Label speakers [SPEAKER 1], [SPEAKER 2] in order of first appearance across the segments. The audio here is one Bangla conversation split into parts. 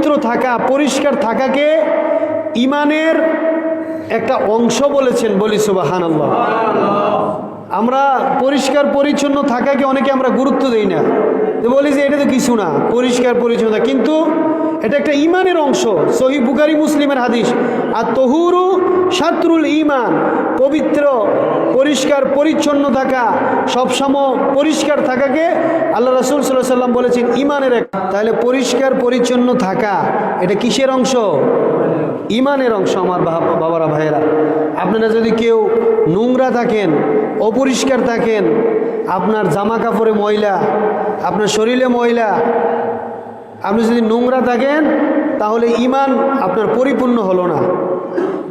[SPEAKER 1] পবিত্র থাকা, পরিষ্কার থাকাকে ইমানের একটা অংশ বলেছেন বলি সুবাহান আল্লাহ আমরা পরিষ্কার পরিচ্ছন্ন থাকাকে অনেকে আমরা গুরুত্ব দিই না। বলি যে এটা তো কিছু না, পরিষ্কার পরিচ্ছন্নতা কিন্তু এটা একটা ইমানের অংশ। সহি বুকারি মুসলিমের হাদিস আর তহুরু শাত্রুল ইমান পবিত্র পরিষ্কার, পরিচ্ছন্ন থাকা, সবসময় পরিষ্কার থাকাকে আল্লাহ রসুল সাল্লাহ সাল্লাম বলেছেন ইমানের এক, তাহলে পরিষ্কার, পরিচ্ছন্ন থাকা, এটা কিসের অংশ? ইমানের অংশ আমার বাবারা, ভাইয়েরা। আপনারা যদি কেউ নোংরা থাকেন, অপরিষ্কার থাকেন, আপনার জামা কাপড়ে ময়লা, আপনার শরীরে ময়লা, আপনি যদি নোংরা থাকেন, তাহলে ইমান আপনার পরিপূর্ণ হলো না।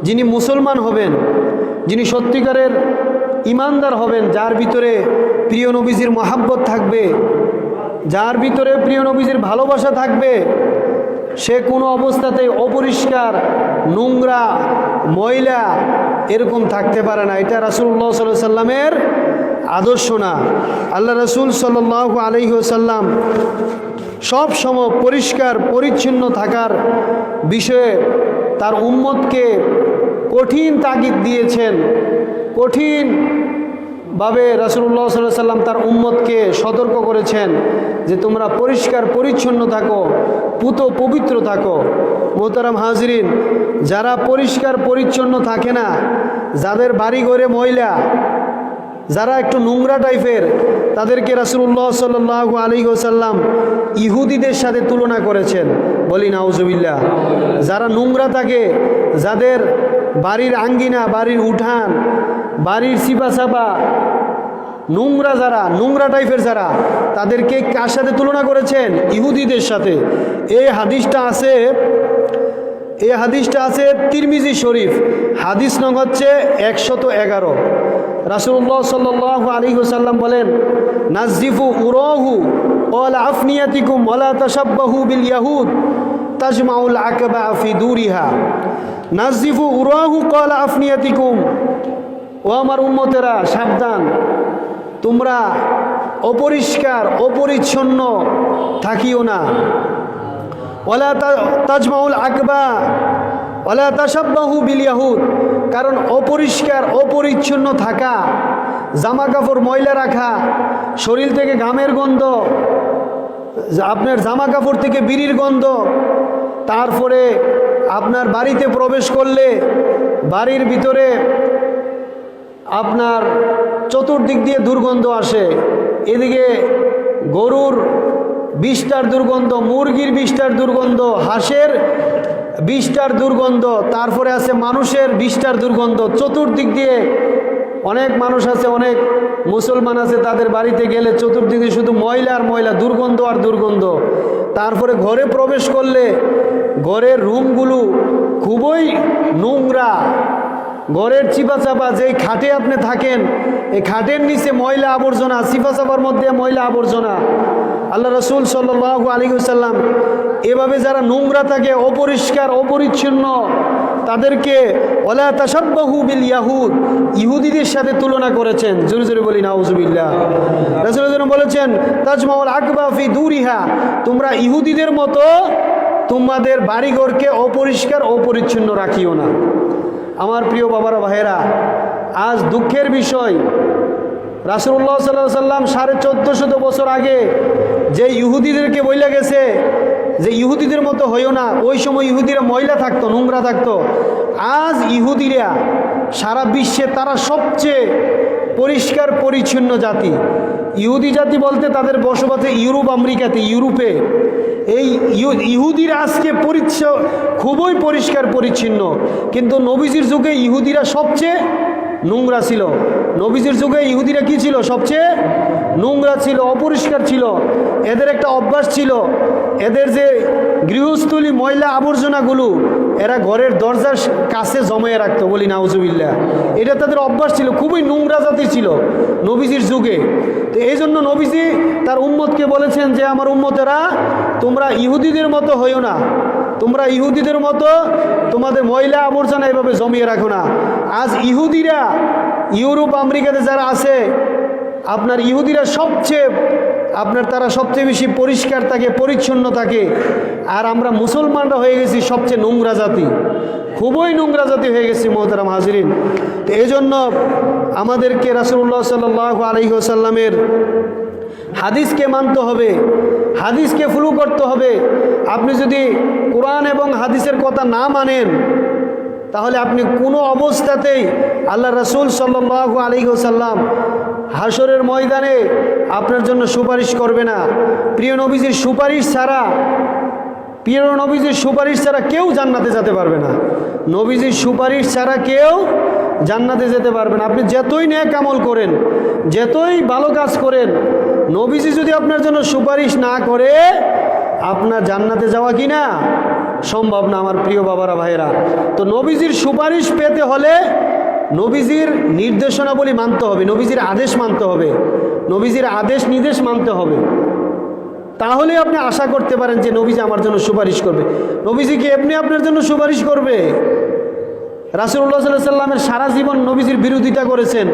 [SPEAKER 1] যিনি মুসলমান হবেন, যিনি সত্যিকারের ইমানদার হবেন, যার ভিতরে প্রিয় নবীজির মহাব্বত থাকবে, যার ভিতরে প্রিয় নবীজির ভালোবাসা থাকবে, সে কোনো অবস্থাতে অপরিষ্কার, নোংরা, ময়লা এরকম থাকতে পারে না। এটা রাসুল্লাহ সাল্লাহ সাল্লামের আদর্শ না। আল্লাহ রসুল সাল্লাহ আলহিহসাল্লাম সব সময় পরিষ্কার, পরিচ্ছন্ন থাকার বিষয়ে তার উম্মতকে কঠিন তাগিদ দিয়েছেন, কঠিন ভাবে রাসুল্লাহ সাল্লাহ সাল্লাম তার উম্মতকে সতর্ক করেছেন যে তোমরা পরিষ্কার, পরিচ্ছন্ন থাকো, পুত পবিত্র থাকো। মোহতারাম হাজরিন, যারা পরিষ্কার, পরিচ্ছন্ন থাকে না, যাদের বাড়ি ঘরে মহিলা যারা একটু নোংরা টাইপের, তাদেরকে রাসুল্লাহ সাল্লাহ আলী ওসাল্লাম ইহুদিদের সাথে তুলনা করেছেন। বলি নাউজুবিল্লা যারা নোংরা থাকে, যাদের বাড়ির আঙ্গিনা, বাড়ির উঠান বাড়ির সিপা সাপা নোংরা যারা, নোংরা টাইপের যারা, তাদেরকে কার সাথে তুলনা করেছেন? ইহুদিদের সাথে। এই হাদিসটা আছে, এই হাদিসটা আছে তিরমিজি শরীফ। হাদিস নং হচ্ছে একশত এগারো। রাসুল্লাহ সাল্লাহ আলী হুসাল্লাম বলেন নাজিফু উরহু ওলা আফনিয়াতিকুম ওলা তাসাব্বাহু বিল ইয়াহুদ তাজমাউল আকবা ফি দুরিহা। নাজিফু উরহু কলা আফনিয়াতিকুম ও আমার উম্মতেরা, সাবধান। তোমরা অপরিষ্কার, অপরিচ্ছন্ন থাকিও না। ওলা তাজমাউল আকবা ওলা তাসাব্বাহু বিল ইয়াহুদ। কারণ অপরিষ্কার, অপরিচ্ছন্ন থাকা জামা কাপড় ময়লা রাখা, শরীর থেকে ঘামের গন্ধ, আপনার জামা কাপড় থেকে বিড়ির গন্ধ, তারপরে আপনার বাড়িতে প্রবেশ করলে বাড়ির ভিতরে আপনার চতুর্দিক দিয়ে দুর্গন্ধ আসে। এদিকে গরুর বিষটার দুর্গন্ধ, মুরগির বিষটার দুর্গন্ধ, হাঁসের বিষটার দুর্গন্ধ, তারপরে আছে মানুষের বিষটার দুর্গন্ধ। চতুর্দিক দিয়ে অনেক মানুষ আছে, অনেক মুসলমান আছে, তাদের বাড়িতে গেলে চতুর্দিকে শুধু ময়লা আর ময়লা, দুর্গন্ধ আর দুর্গন্ধ। তারপরে ঘরে প্রবেশ করলে ঘরের রুমগুলো খুবই নোংরা ঘরের চিপা চাপা যেই খাটে আপনি থাকেন, এই খাটের নিচে ময়লা আবর্জনা চিপা চাপার মধ্যে ময়লা আবর্জনা। আল্লাহ রসুল সাল্লাহ আলী সাল্লাম এভাবে যারা নোংরা থাকে, অপরিষ্কার, অপরিচ্ছন্ন, তাদেরকে ওলা তাসাব্বাহু বিল ইয়াহুদ, ইহুদিদের সাথে তুলনা করেছেন। জোরে জোরে বলি, নাউজুবিল্লাহ। রসুল বলেছেন তাজমহল আকবা ফি দুরিহা তোমরা ইহুদিদের মতো তোমাদের বাড়িঘরকে অপরিষ্কার, অপরিচ্ছন্ন রাখিও না। আমার প্রিয় বাবারা, ভাইয়েরা, আজ দুঃখের বিষয় রাসুল্লাহ সাল্লাহ সাল্লাম সাড়ে চোদ্দশত বছর আগে যে ইহুদিদেরকে বইলে গেছে, যে ইহুদিদের মতো হইও না, ওই সময় ইহুদিরা ময়লা থাকতো, নোংরা থাকতো। আজ ইহুদিরা সারা বিশ্বে তারা সবচেয়ে পরিষ্কার, পরিচ্ছন্ন জাতি। ইহুদি জাতি বলতে তাদের বসবাসে ইউরোপ, আমেরিকাতে, ইউরোপে। এই ইহু- ইহুদিরা আজকে পরিচ্ছ, খুবই পরিষ্কার, পরিচ্ছন্ন। কিন্তু নবীজির যুগে ইহুদিরা সবচেয়ে নোংরা ছিল। নবীজির যুগে ইহুদিরা কি ছিল? সবচেয়ে নোংরা ছিল, অপরিষ্কার ছিল। এদের একটা অভ্যাস ছিল। এদের যে গৃহস্থলী ময়লা আবর্জনাগুলো এরা ঘরের দরজার কাছে জমায়ে রাখতো, বলি নাউজুবিল্লা এটা তাদের অভ্যাস ছিল, খুবই নোংরা জাতি ছিল নবীজির যুগে। তো এই জন্য নবীজি তার উম্মতকে বলেছেন যে, আমার উম্মতেরা, তোমরা ইহুদিদের মতো হইও না। তোমরা ইহুদিদের মতো তোমাদের ময়লা আবর্জনা এভাবে জমিয়ে রাখো না। আজ ইহুদিরা, ইউরোপ, আমেরিকাতে যারা আছে, আপনার ইহুদিরা সবচেয়ে আপনার তারা সবচেয়ে বেশি পরিষ্কার থাকে, পরিচ্ছন্ন থাকে। আর আমরা মুসলমানরা হয়ে গেছি সবচেয়ে নোংরা জাতি। খুবই নোংরা জাতি হয়ে গেছি মোহতারাম হাজরিন। তো এই জন্য আমাদেরকে রাসুল্লাহ সাল্লাহ আলহিহসাল্লামের হাদিসকে মানতে হবে, হাদিসকে ফলো করতে হবে। আপনি যদি কোরআন এবং হাদিসের কথা না মানেন তাহলে আপনি কোনো অবস্থাতেই আল্লাহ রসুল সাল্লাহ আলহিহসাল্লাম হাসরের ময়দানে আপনার জন্য সুপারিশ করবে না। প্রিয় নবীজির সুপারিশ ছাড়া, প্রিয় নবীজির সুপারিশ ছাড়া কেউ জান্নাতে যেতে পারবে না। নবীজির সুপারিশ ছাড়া কেউ জান্নাতে যেতে পারবে না। আপনি যতই ন্যাক আমল করেন, যতই ভালো কাজ করেন, নবীজি যদি আপনার জন্য সুপারিশ না করে, আপনার জান্নাতে যাওয়া কি না সম্ভব না আমার প্রিয় বাবারা, ভাইয়েরা। তো নবীজির সুপারিশ পেতে হলে নবীজির নির্দেশনাবলী মানতে হবে, নবীজির আদেশ মানতে হবে, নবীজির আদেশ নির্দেশ মানতে হবে। তাহলে আপনি আশা করতে পারেন যে নবীজি আমার জন্য সুপারিশ করবে। নবীজি কি এমনি আপনার জন্য সুপারিশ করবে? রাসুল্লাহ সাল্লাহ সাল্লামের সারা জীবন নবীজির বিরোধিতা করেছেন।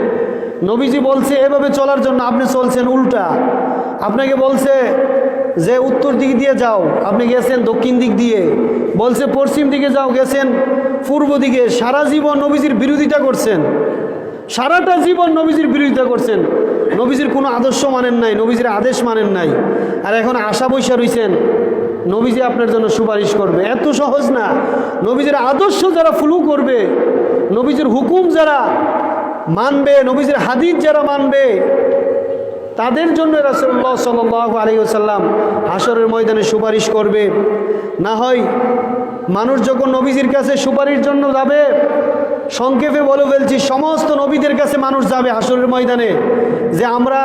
[SPEAKER 1] নবীজি বলছে, এভাবে চলার জন্য আপনি চলছেন উল্টা। আপনাকে বলছে যে উত্তর দিক দিয়ে যাও, আপনি গেছেন দক্ষিণ দিক দিয়ে। বলছে, পশ্চিম দিকে যাও, গেছেন পূর্ব দিকে। সারা জীবন নবীজির বিরোধিতা করছেন। সারাটা জীবন নবীজির বিরোধিতা করছেন। নবীজির কোনো আদর্শ মানেন নাই, নবীজির আদেশ মানেন নাই। আর এখন আশা বৈশা রয়েছেন নবীজি আপনার জন্য সুপারিশ করবে। এত সহজ না। নবীজির আদর্শ যারা ফ্লু করবে, নবীজির হুকুম যারা মানবে, নবীজির হাদিস যারা মানবে তাদের জন্য রাসুল্লাহ সাল্লাহ আলী সাল্লাম হাসরের ময়দানে সুপারিশ করবে। না হয় মানুষ যখন নবীজির কাছে সুপারিশ জন্য যাবে, সংক্ষেপে বলে ফেলছি, সমস্ত নবীদের কাছে মানুষ যাবে হাসরের ময়দানে যে আমরা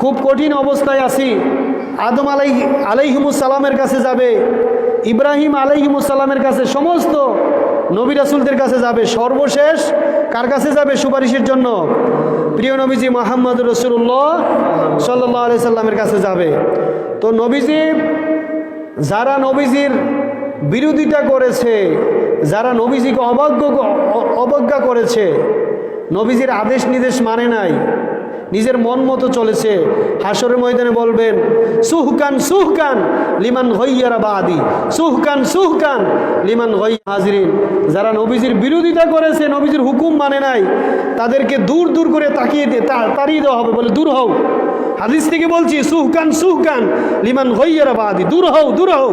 [SPEAKER 1] খুব কঠিন অবস্থায় আছি। আদম আলাই আলাইহিমুসালামের কাছে যাবে, ইব্রাহিম আলাইহিমুসালামের কাছে, সমস্ত নবী রাসুলদের কাছে যাবে। সর্বশেষ কার কাছে যাবে সুপারিশের জন্য? প্রিয় নবীজি মোহাম্মদ রসুল্লাহ সাল্লাহ আলি সাল্লামের কাছে যাবে। তো নবীজি, যারা নবীজির বিরোধিতা করেছে, যারা নবীজিকে অবজ্ঞ অবজ্ঞা করেছে, নবীজির আদেশ নির্দেশ মানে নাই। নিজের মন মতো চলেছে। হাসরের ময়দানে বলবেন, সুহকান সুহকান লিমান হইয়ারা বাদি, সুহকান সুহকান লিমান হই হাজরিন। যারা নবীজির বিরোধিতা করেছে, নবীজির হুকুম মানে নাই, তাদেরকে দূর দূর করে তাকিয়ে দিয়ে তাড়িয়ে দেওয়া হবে বলে দূর হও। হাদিস থেকে বলছি, সুহকান সুহকান লিমান হইয়ারা বাদি, দূর হও দূর হও।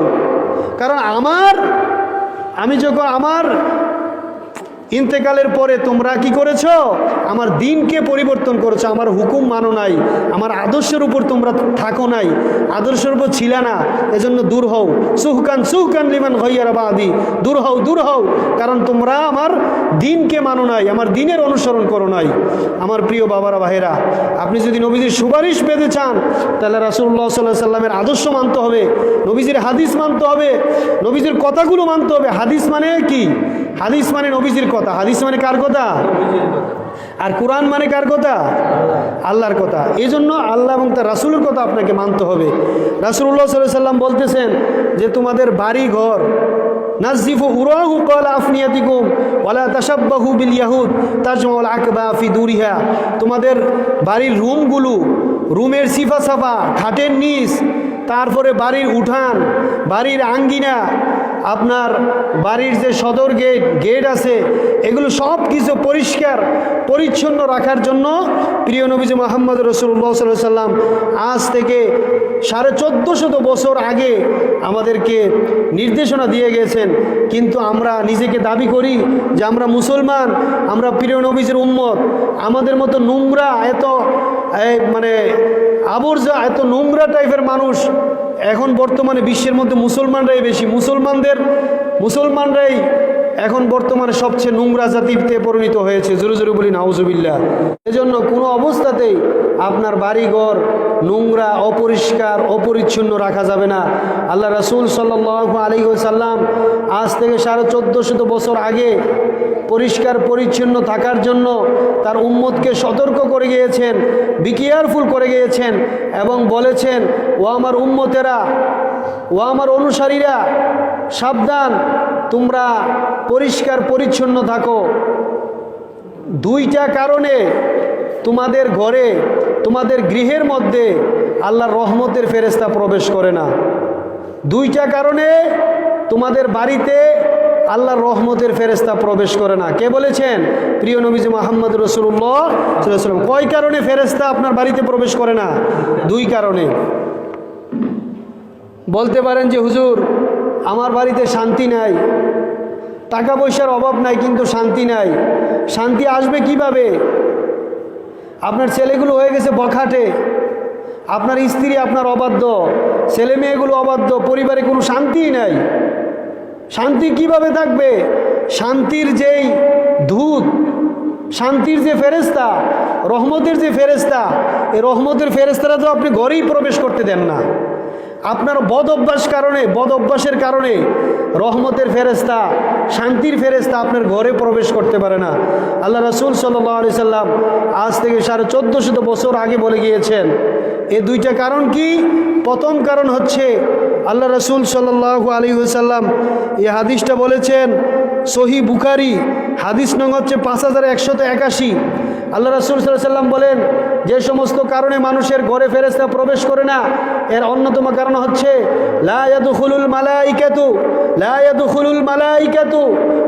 [SPEAKER 1] কারণ আমার আমি যখন আমার ইন্তেকালের পরে তোমরা কি করেছ? আমার দিনকে পরিবর্তন করেছ, আমার হুকুম মানো নাই, আমার আদর্শের উপর তোমরা থাকো নাই, আদর্শের উপর ছিল না, এজন্য দূর হও। সুহকান সুহকান লিমান হইয়ারা বাদি, দূর হও দূর হও, কারণ তোমরা আমার দিনকে মানো নাই, আমার দিনের অনুসরণ করো নাই। আমার প্রিয় বাবারা ভাইরা আপনি যদি নবীজির সুপারিশ পেতে চান, তাহলে রাসুল্লাহ সাল্লাহ সাল্লামের আদর্শ মানতে হবে, নবীজির হাদিস মানতে হবে, নবীজির কথাগুলো মানতে হবে। হাদিস মানে কি? হাদিস মানে নবীজির কথা। হাদিস মানে কার কথা? আর কোরআন মানে কার কথা? আল্লাহর কথা। এই জন্য আল্লাহ এবং তার রাসুলের কথা আপনাকে মানতে হবে। রাসুল্লাহ সাল্লাহ সাল্লাম বলতেছেন যে, তোমাদের বাড়ি ঘর ওয়ালা বিল ইয়াহুদ আকবা তোমাদের বাড়ির রুমগুলো, রুমের সিফা সাফা খাটের নিচ তারপরে বাড়ির উঠান, বাড়ির আঙ্গিনা, আপনার বাড়ির যে সদর গেট গেট আছে, এগুলো সব কিছু পরিষ্কার, পরিচ্ছন্ন রাখার জন্য প্রিয় নবীজি মোহাম্মদ রসুল্লাহ সাল্লাহ সাল্লাম আজ থেকে সাড়ে চোদ্দোশত বছর আগে আমাদেরকে নির্দেশনা দিয়ে গেছেন। কিন্তু আমরা নিজেকে দাবি করি যে আমরা মুসলমান, আমরা প্রিয় নবীজির উম্মত। আমাদের মতো নোংরা, এত এই মানে আবর্জা এত নোংরা টাইপের মানুষ, এখন বর্তমানে বিশ্বের মধ্যে মুসলমানরাই বেশি। মুসলমানদের, মুসলমানরাই এখন বর্তমানে সবচেয়ে নোংরা জাতিতে পরিণত হয়েছে। জোরে জোরে বলি নাউজুবিল্লা এজন্য কোনো অবস্থাতেই আপনার বাড়িঘর নোংরা, অপরিষ্কার, অপরিচ্ছন্ন রাখা যাবে না। আল্লাহ রাসুল সাল্লাহ আলী সাল্লাম আজ থেকে সাড়ে চোদ্দোশত বছর আগে পরিষ্কার, পরিচ্ছন্ন থাকার জন্য তার উম্মতকে সতর্ক করে গিয়েছেন বি কেয়ারফুল করে গিয়েছেন এবং বলেছেন, ও আমার উম্মতেরা, ও আমার অনুসারীরা, সাবধান, তোমরা পরিষ্কার, পরিচ্ছন্ন থাকো। দুইটা কারণে তোমাদের ঘরে, তোমাদের গৃহের মধ্যে আল্লাহর রহমতের ফেরেস্তা প্রবেশ করে না। দুইটা কারণে তোমাদের বাড়িতে আল্লাহর রহমতের ফেরেস্তা প্রবেশ করে না। কে বলেছেন? প্রিয় নবীজি মোহাম্মদ রসুল্লাহ সাল্লাম কয় কারণে ফেরেস্তা আপনার বাড়িতে প্রবেশ করে না? দুই কারণে। বলতে পারেন যে, হুজুর, আমার বাড়িতে শান্তি নাই। টাকা পয়সার অভাব নাই, কিন্তু শান্তি নাই। শান্তি আসবে কীভাবে? আপনার ছেলেগুলো হয়ে গেছে বখাটে। আপনার স্ত্রী আপনার অবাধ্য। ছেলে মেয়েগুলো অবাধ্য। পরিবারে কোনো শান্তিই নাই। শান্তি কীভাবে থাকবে? শান্তির যেই ধূত শান্তির যে ফেরেস্তা রহমতের যে ফেরেস্তা এই রহমতের ফেরেস্তারা তো আপনি ঘরেই প্রবেশ করতে দেন না। আপনার বদ অভ্যাস কারণে, বদ অভ্যাসের কারণে রহমতের ফেরেস্তা শান্তির ফেরেস্তা আপনার ঘরে প্রবেশ করতে পারে না। আল্লাহ রসুল সাল্লি সাল্লাম আজ থেকে সাড়ে চোদ্দ শত বছর আগে বলে গিয়েছেন, এ দুইটা কারণ কি? প্রথম কারণ হচ্ছে আল্লাহ রসুল সাল্লাহ আলী সাল্লাম এই হাদিসটা বলেছেন, সহি বুখারি, হাদিস নং হচ্ছে পাঁচ হাজার একশত একাশি। আল্লাহ রসুল সাল্লাম বলেন, যে সমস্ত কারণে মানুষের ঘরে ফেরেস্তা প্রবেশ করে না, এর অন্যতম কারণ হচ্ছে লায়াদুখুলুল মালাইকাতু লায়াদুখুলুল মালাইকাতু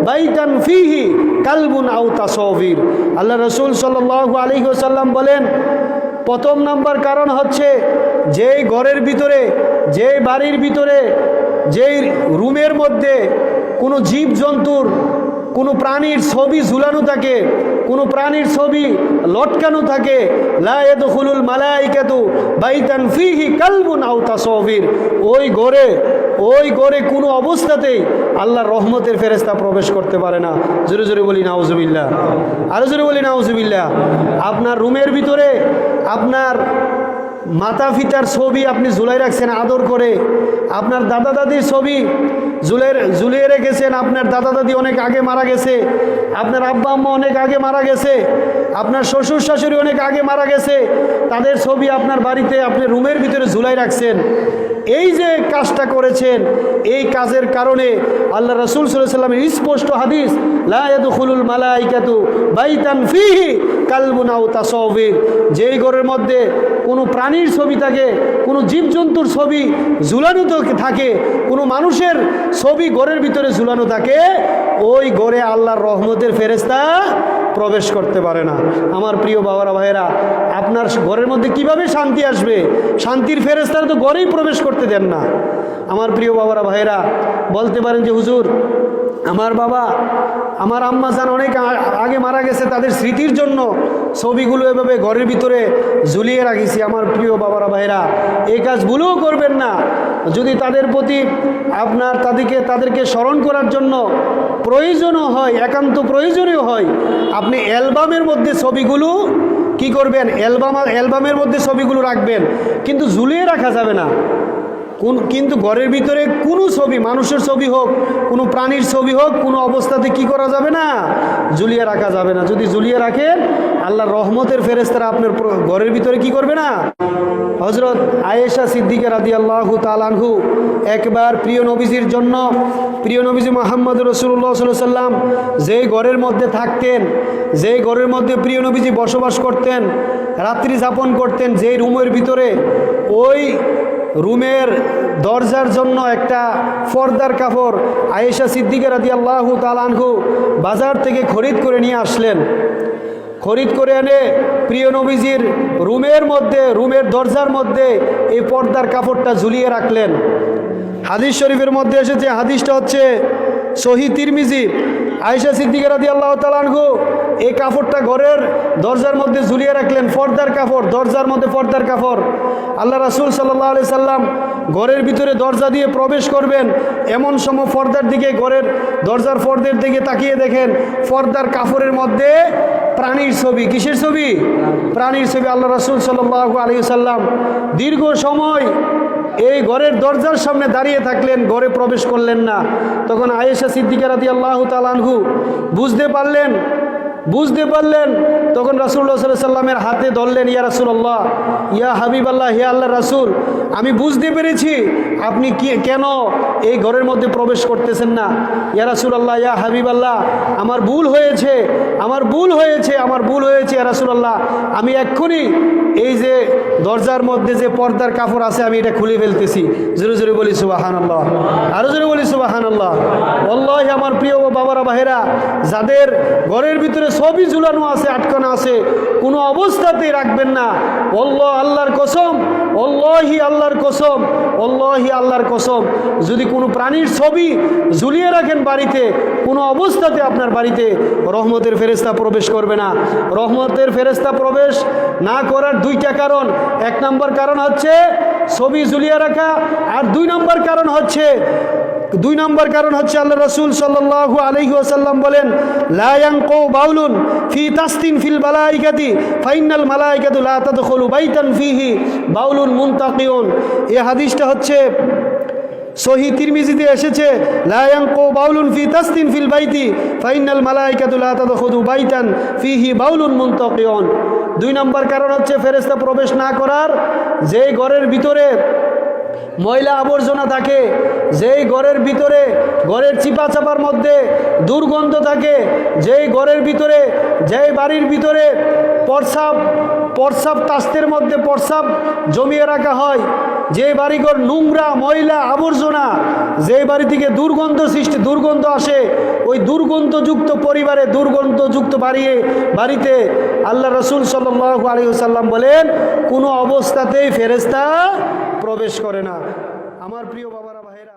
[SPEAKER 1] বাইতান ফিহি কালবুন আও তাসবির আল্লাহ রসুল সাল্লাল্লাহু আলাইহি ওয়াসাল্লাম বলেন প্রথম নাম্বার কারণ হচ্ছে যেই ঘরের ভিতরে, যেই বাড়ির ভিতরে, যেই রুমের মধ্যে কোনো জীব জন্তুর কোনো প্রাণীর ছবি ঝুলানো থাকে, কোনো প্রাণীর ছবি লটকানো থাকে লাহুলুল মালাইকাতু বাইতান ফিহি কালবুন আও তাসবির ওই ঘরে ওই ঘরে কোনো অবস্থাতেই আল্লাহর রহমতের ফেরেস্তা প্রবেশ করতে পারে না। জোরে জোরে বলি, নাউজুবিল্লাহ। আরও জোরে বলি, নাউজুবিল্লাহ। আপনার রুমের ভিতরে আপনার মাতা পিতার ছবি আপনি ঝুলাই রাখছেন আদর করে। আপনার দাদা দাদির ছবি ঝুলের, ঝুলিয়ে রেখেছেন। আপনার দাদা দাদি অনেক আগে মারা গেছে। আপনার আব্বা আম্মা অনেক আগে মারা গেছে। আপনার শ্বশুর শাশুড়ি অনেক আগে মারা গেছে। তাদের ছবি আপনার বাড়িতে আপনি রুমের ভিতরে ঝুলাই রাখছেন। এই যে কাজটা করেছেন, এই কাজের কারণে আল্লাহ রসুল সাল্লামের স্পষ্ট হাদিস লায়াদুল মালাইকাতু বাইতান ফিহি কালবুনাউ তাসবির যেই ঘরের মধ্যে কোনো প্রাণীর ছবি থাকে, কোনো জীবজন্তুর ছবি ঝুলানো থাকে, কোনো মানুষের ছবি ঘরের ভিতরে ঝুলানো থাকে, ওই ঘরে আল্লাহর রহমতের ফেরেস্তা প্রবেশ করতে পারে না। আমার প্রিয় বাবারা, ভাইয়েরা, আপনার ঘরের মধ্যে কীভাবে শান্তি আসবে? শান্তির ফেরেস্তারা তো ঘরেই প্রবেশ করতে দেন না। আমার প্রিয় বাবারা, ভাইয়েরা, বলতে পারেন যে, হুজুর, আমার বাবা আমার আম্মা যান অনেক আগে মারা গেছে, তাদের স্মৃতির জন্য ছবিগুলো এভাবে ঘরের ভিতরে ঝুলিয়ে রাখিছি আমার প্রিয় বাবারা ভাইরা এই কাজগুলোও করবেন না। যদি তাদের প্রতি আপনার তাদেরকে তাদেরকে স্মরণ করার জন্য প্রয়োজনও হয়, একান্ত প্রয়োজনীয় হয়, আপনি অ্যালবামের মধ্যে ছবিগুলো কি করবেন? অ্যালবাম, অ্যালবামের মধ্যে ছবিগুলো রাখবেন। কিন্তু ঝুলিয়ে রাখা যাবে না। কোন কিন্তু ঘরের ভিতরে কোনো ছবি, মানুষের ছবি হোক, কোনো প্রাণীর ছবি হোক, কোনো অবস্থাতে কি করা যাবে না? ঝুলিয়ে রাখা যাবে না। যদি ঝুলিয়ে রাখেন আল্লাহ রহমতের ফেরেস্তারা আপনার ঘরের ভিতরে কি করবে না? হজরত আয়েশা সিদ্দিকা রাদি আল্লাহু তালানহু একবার প্রিয় নবীজির জন্য, প্রিয় নবীজি মোহাম্মদ রসুল্লাহ সাল্লাম যেই ঘরের মধ্যে থাকতেন, যেই ঘরের মধ্যে প্রিয় নবীজি বসবাস করতেন, রাত্রি যাপন করতেন, যেই রুমের ভিতরে ওই রুমের দরজার জন্য একটা ফর্দার কাপড় আয়েশা সিদ্দিকা রাদি আল্লাহু তালানহু বাজার থেকে খরিদ করে নিয়ে আসলেন। খরিদ করে এনে প্রিয় নবীজির রুমের মধ্যে, রুমের দরজার মধ্যে এই পর্দার কাপড়টা ঝুলিয়ে রাখলেন। হাদিস শরীফের মধ্যে এসেছে, হাদিসটা হচ্ছে সহি তিরমিজি। আয়েশা সিদ্দিকা রাদি আল্লাহ তালানহু এই কাপড়টা ঘরের দরজার মধ্যে ঝুলিয়ে রাখলেন, পর্দার কাপড় দরজার মধ্যে পর্দার কাপড় আল্লাহ রাসুল সাল্লাহ আলি সাল্লাম ঘরের ভিতরে দরজা দিয়ে প্রবেশ করবেন, এমন সময় পর্দার দিকে ঘরের দরজার পর্দের দিকে তাকিয়ে দেখেন, পর্দার কাপড়ের মধ্যে প্রাণীর ছবি। কিসের ছবি? প্রাণীর ছবি আল্লাহ রসুল সাল্লাহ আলী সাল্লাম দীর্ঘ সময় এই ঘরের দরজার সামনে দাঁড়িয়ে থাকলেন, ঘরে প্রবেশ করলেন না। তখন আয়েশা সিদ্দিকারাদি আল্লাহ তালানহু বুঝতে পারলেন বুঝতে পারলেন? তখন রাসুল্লাহ সাল্লাহ সাল্লামের হাতে ধরলেন, ইয়া রাসুল্লাহ ইয়া হাবিব আল্লাহ হিয়া আল্লাহ রাসুল, আমি বুঝতে পেরেছি, আপনি কি, কেন এই ঘরের মধ্যে প্রবেশ করতেছেন না? ইয়া রাসুল আল্লাহ ইয়া হাবিব আল্লাহ আমার ভুল হয়েছে, আমার ভুল হয়েছে, আমার ভুল হয়েছে, ইয়া রাসুল আল্লাহ আমি এক্ষুনি এই যে দরজার মধ্যে যে পর্দার কাপড় আছে, আমি এটা খুলে ফেলতেছি। জোরে জোরে বলি সুবাহান আল্লাহ আরও জোরে বলি সুবাহান আল্লাহ অল্লাহ আমার প্রিয় বাবারা বাহেরা যাদের ঘরের ভিতরে সবই ঝুলানো আছে, আটকানো আছে, কোনো অবস্থাতেই রাখবেন না। অল্লাহ আল্লাহর কসম অল্লাহি আল্লাহর কসম অল্লাহি আল্লাহর কসম। যদি কোনো প্রাণীর ছবি ঝুলিয়ে রাখেন বাড়িতে, কোনো অবস্থাতে আপনার বাড়িতে, রহমতের ফেরেস্তা প্রবেশ করবে না। রহমতের ফেরেস্তা প্রবেশ না করার দুইটা কারণ। এক নম্বর কারণ হচ্ছে ছবি ঝুলিয়ে রাখা, আর দুই নম্বর কারণ হচ্ছে, দুই নম্বর কারণ হচ্ছে আল্লাহ রসুল সাল্লাল্লাহু আলাইহি ওয়াসাল্লাম বলেন লায়াং বাউলুন ফি তাস্তিন ফিল মালাইকাতি ফাইনাল মালাইকাতু লা তাদখুলু বাইতান ফিহি বাউলুন মুনতাকিউন। এ হাদিসটা হচ্ছে সহি তিরমিজিতে এসেছে লায়াং কো বাউলুন ফি তাস্তিন ফিল বাইতি ফাইনাল মালাইকাতু লা তাদখুলু বাইতান ফিহি বাউলুন মুনতাকিউন। দুই নম্বর কারণ হচ্ছে ফেরেশতা প্রবেশ না করার, যেই ঘরের ভিতরে ময়লা আবর্জনা থাকে, যেই ঘরের ভিতরে ঘরের চিপা চাপার মধ্যে দুর্গন্ধ থাকে, যেই ঘরের ভিতরে, যেই বাড়ির ভিতরে প্রসাব প্রসাব তাস্তের মধ্যে প্রসাব জমিয়ে রাখা হয় যে বাড়িঘর নোংরা, ময়লা, আবর্জনা যে বাড়ি থেকে দুর্গন্ধ সৃষ্টি, দুর্গন্ধ আসে, ওই দুর্গন্ধযুক্ত পরিবারে দুর্গন্ধযুক্ত বাড়িয়ে, বাড়িতে আল্লাহ রসুল সাল্লাহ আলিয়াল্লাম বলেন, কোনো অবস্থাতেই ফেরেস্তা প্রবেশ করে না। আমার প্রিয় বাবারা ভাইরা